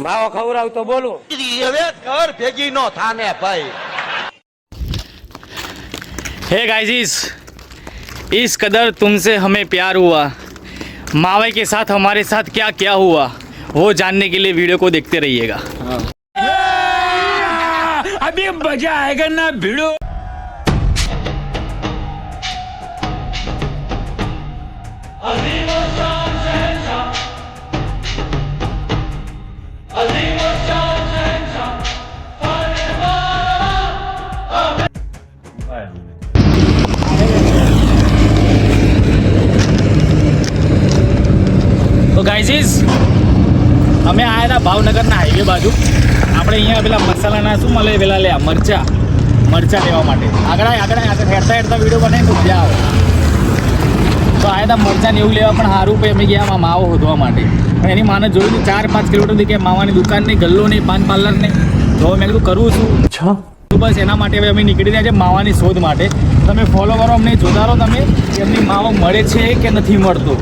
માવો ખવડાવ તો બોલું હવે ઘર ભેગી નો થાને ભાઈ हे गाइस इस कदर तुमसे हमें प्यार हुआ मावे के साथ हमारे साथ क्या क्या हुआ वो जानने के लिए वीडियो को देखते रहिएगा અભી મજા આયેગા ના ભીડો તો ગાઈઝીસ અમે આવ્યા ભાવનગરના હાઈવે બાજુ. આપણે અહીંયા પેલા મસાલાના શું મળે પેલા લે મરચા. મરચા લેવા માટે. આગળ આગળ આગળ હેરતા હેરતા વીડિયો બનાવીને તો મજા આવે. તો આવ્યા હતા મરચાને એવું લેવા, પણ સારું પછી અમે ગયા આમાં માવો શોધવા માટે. પણ એની માને જોયું ચાર પાંચ કિલોમીટર કે માવાની દુકાન નહીં, ગલ્લો નહીં, પાન પાર્લર નહીં. તો મેં કીધું કરવું શું તો બસ એના માટે હવે અમે નીકળી રહ્યા છે માવાની શોધ માટે. તમે ફોલો કરો અમને જોતા રહો તમે એમની માવો મળે છે કે નથી મળતો.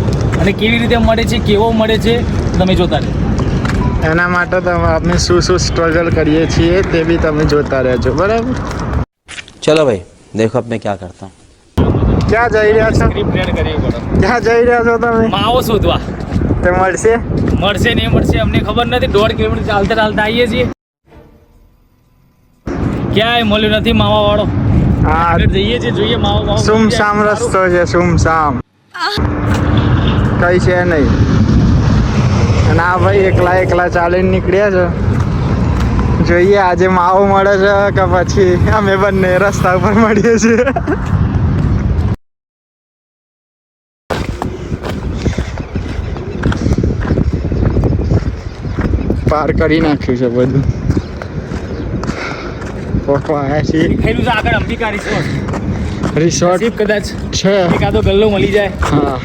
અને કેવી રીતે મળે છે કેવો મળે છે તમે જોતા રહેજો એના માટે તમે અમે શું શું સ્ટ્રગલ કરીએ છીએ તે બી તમે જોતા રહેજો બરાબર? ચલો ભાઈ દેખો અબ ક્યાં કરતા ક્યાં જઈ રહ્યા છો? ક્યાં જઈ રહ્યા છો તમે? માવો શોધવા. તે મળશે? મળશે નહીં મળશે અમને ખબર નથી. દોઢ કિલોમીટર ચાલતા ચાલતા આવીએ છીએ. ક્યાંય મળ્યું નથી માવા વાળો જઈએ છીએ જોઈએ માવા માવા સુમસામ રસ્તો છે સુમસામ. કઈ છે નહીં. અને આ ભાઈ એકલા એકલા ચાલીને નીકળ્યા છે. જોઈએ આજે માવો મળે છે કે પછી અમે બંને રસ્તા ઉપર મળીએ છીએ. પાર કરી નાખ્યું છે બધું. પહોંચવા આવ્યા છીએ. દેખાયેલું છે આગળ અંબિકા રિસોર્ટ રિસોર્ટ કદાચ છે. એકાદો ગલ્લો મળી જાય. હા.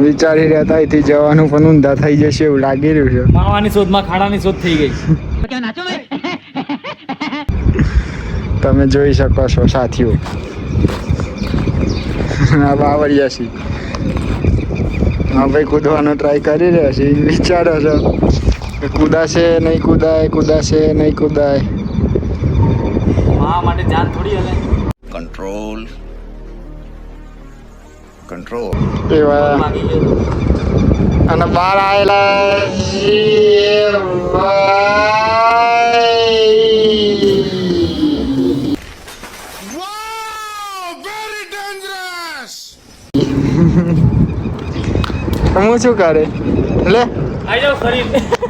વિચારી રહ્યા હતા અહીંથી જવાનું પણ ઊંધા થઈ જશે એવું લાગી રહ્યું છે. માવાની શોધમાં ખાડાની શોધ થઈ ગઈ. તમે જોઈ શકો છો સાથીઓ. આ બાવળિયા છે. હા ભાઈ કૂદવાનો ટ્રાય કરી રહ્યા છે. વિચારો છો. કે કૂદાશે નહીં કુદાય કુદાશે નહીં કુદાય. માટે જાન થોડી હલે. કંટ્રોલ કંટ્રોલ એવા. અને બહાર આવેલા હું શું કરે? લે. આઈ જાઓ ફરી.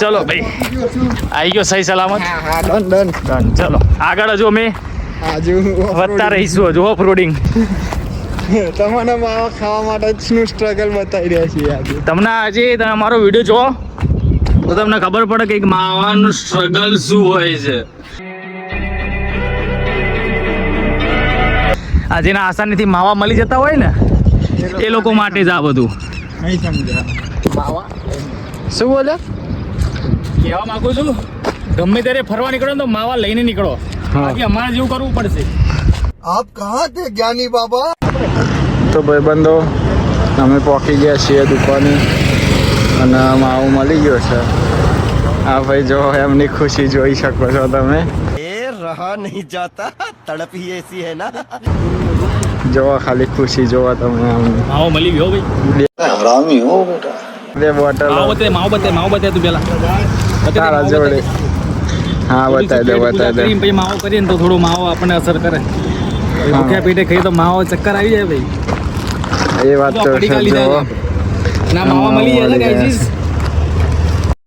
ચલો ભાઈ. આવી ગયો સહી સલામત. હા ડન ડન. ચલો. આગળ હજુ અમે વધતા રહીશું હજુ ઓફ રોડિંગ તમને માવા ખાવા માટે શું સ્ટ્રગલ બતાવી રહ્યા છીએ આજે. તમને આજે તમે મારો વીડિયો જો તો તમને ખબર પડે કે એક માવાનું સ્ટ્રગલ શું હોય છે. આ જેના આસાનીથી માવા મળી જતા હોય ને એ લોકો માટે જ આ બધું. નહીં સમજ્યા. માવા? શું બોલ્યા કહેવા માંગુ છું ગમે ત્યારે ફરવા નીકળો તો માવા લઈને નીકળો. બાકી અમારે જેવું કરવું પડશે. આપ કહા થે જ્ઞાની બાબા? તો ભાઈબંધો અમે પહોંચી ગયા છીએ દુકાને અને માવો મળી ગયો છે. આ ભાઈ જો એમની ખુશી જોઈ શકો છો તમે. એ રહા નહીં જાતા તડપી હી એસી હે ના. જોવા ખાલી ખુશી જોવા તમે આમ. મળી ગયો ભાઈ. હરામી હો બેટા. બે બોટલ માવ બતાય માવ બતાય માવ બતાય તું પેલા. તારા જોડે હા બતાય દે બતાય દે. પછી માવો કરીએ ને તો થોડો માવો આપણને અસર કરે. ભૂખ્યા પેટે ખાઈ તો માવો ચક્કર આવી જાય ભાઈ. એ વાત તો છે ખાલી જો ના. માવા મળી જાય મળી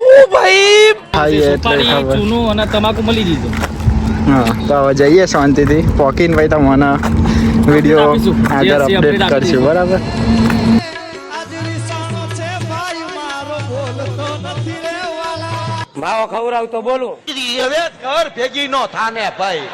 ઓ ભાઈ! ખાઈએ એટલે ખબર. ચૂનો અને તમાકુ મળી દીધું હા તો હવે જઈએ શાંતિથી. પોકીન ભાઈ તમને વીડિયો. આગળ અપડેટ કરશું બરાબર? માવો ખવડાવ તો બોલું. હવે ઘર ભેગી નો થાને ભાઈ.